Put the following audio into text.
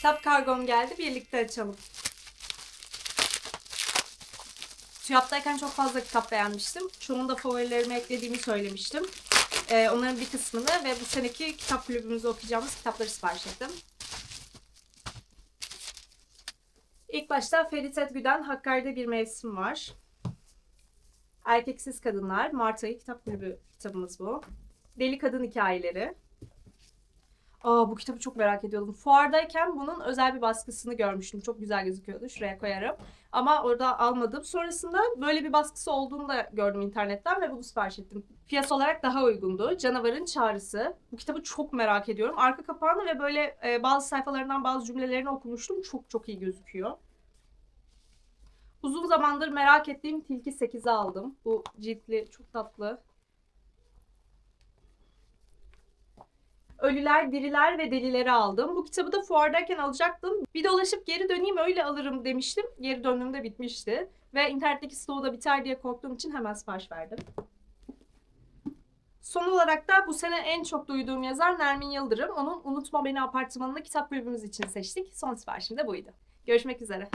Kitap kargom geldi. Birlikte açalım. TÜYAP'tayken çok fazla kitap beğenmiştim. Çoğunu da favorilerime eklediğimi söylemiştim. Ee, onların bir kısmını ve bu seneki kitap kulübümüzde okuyacağımız kitapları sipariş ettim. İlk başta Ferit Edgü'den Hakkari'de Bir Mevsim Var. Erkeksiz Kadınlar, Mart ayı kitap kulübü kitabımız bu. Deli Kadın Hikayeleri. Aa bu kitabı çok merak ediyordum. Fuardayken bunun özel bir baskısını görmüştüm. Çok güzel gözüküyordu. Şuraya koyarım. Ama orada almadım. Sonrasında böyle bir baskısı olduğunu da gördüm internetten ve bunu sipariş ettim. Fiyat olarak daha uygundu. Canavarın Çağrısı. Bu kitabı çok merak ediyorum. Arka kapağını ve böyle e, bazı sayfalarından bazı cümlelerini okumuştum. Çok çok iyi gözüküyor. Uzun zamandır merak ettiğim Tilki 8'i aldım. Bu ciltli, çok tatlı. Ölüler, Diriler ve Delileri aldım. Bu kitabı da fuardayken alacaktım. Bir dolaşıp geri döneyim öyle alırım demiştim. Geri döndüğümde bitmişti. Ve internetteki stoğu da biter diye korktuğum için hemen sipariş verdim. Son olarak da bu sene en çok duyduğum yazar Nermin Yıldırım. Onun Unutma Beni apartmanını kitap kulübümüz için seçtik. Son siparişim de buydu. Görüşmek üzere.